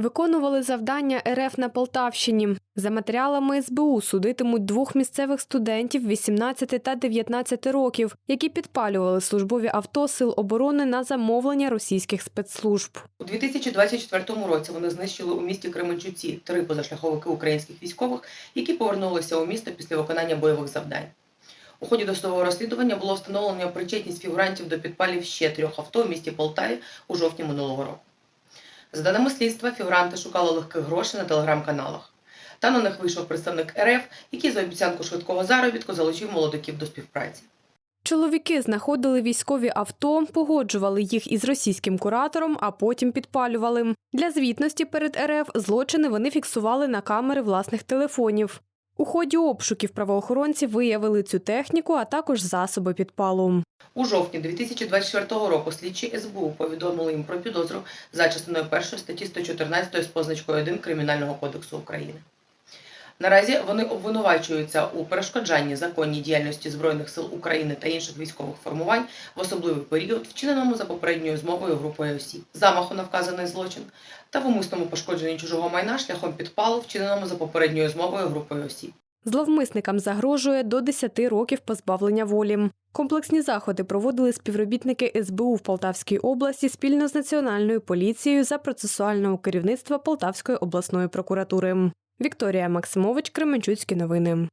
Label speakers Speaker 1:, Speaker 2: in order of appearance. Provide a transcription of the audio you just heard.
Speaker 1: Виконували завдання РФ на Полтавщині. За матеріалами СБУ судитимуть двох місцевих студентів 18 та 19 років, які підпалювали службові авто Сил оборони на замовлення російських спецслужб.
Speaker 2: У 2024 році вони знищили у місті Кременчуці три позашляховики українських військових, які повернулися у місто після виконання бойових завдань. У ході досудового розслідування було встановлено причетність фігурантів до підпалів ще трьох авто в місті Полтаві у жовтні минулого року. За даними слідства, фігуранти шукали легких грошей на телеграм-каналах. Та на них вийшов представник РФ, який за обіцянку швидкого заробітку залучив молодиків до співпраці.
Speaker 1: Чоловіки знаходили військові авто, погоджували їх із російським куратором, а потім підпалювали. Для звітності перед РФ злочини вони фіксували на камери власних телефонів. У ході обшуків правоохоронці виявили цю техніку, а також засоби підпалу.
Speaker 2: У жовтні 2024 року слідчі СБУ повідомили їм про підозру за частиною 1 статті 114 з позначкою 1 Кримінального кодексу України. Наразі вони обвинувачуються у перешкоджанні законній діяльності Збройних сил України та інших військових формувань в особливий період, вчиненому за попередньою змовою групою осіб, замаху на вказаний злочин та в умисному пошкодженні чужого майна шляхом підпалу, вчиненому за попередньою змовою групою осіб.
Speaker 1: Зловмисникам загрожує до 10 років позбавлення волі. Комплексні заходи проводили співробітники СБУ в Полтавській області спільно з Національною поліцією за процесуального керівництва Полтавської обласної прокуратури. Вікторія Максимович, Кременчуцькі новини.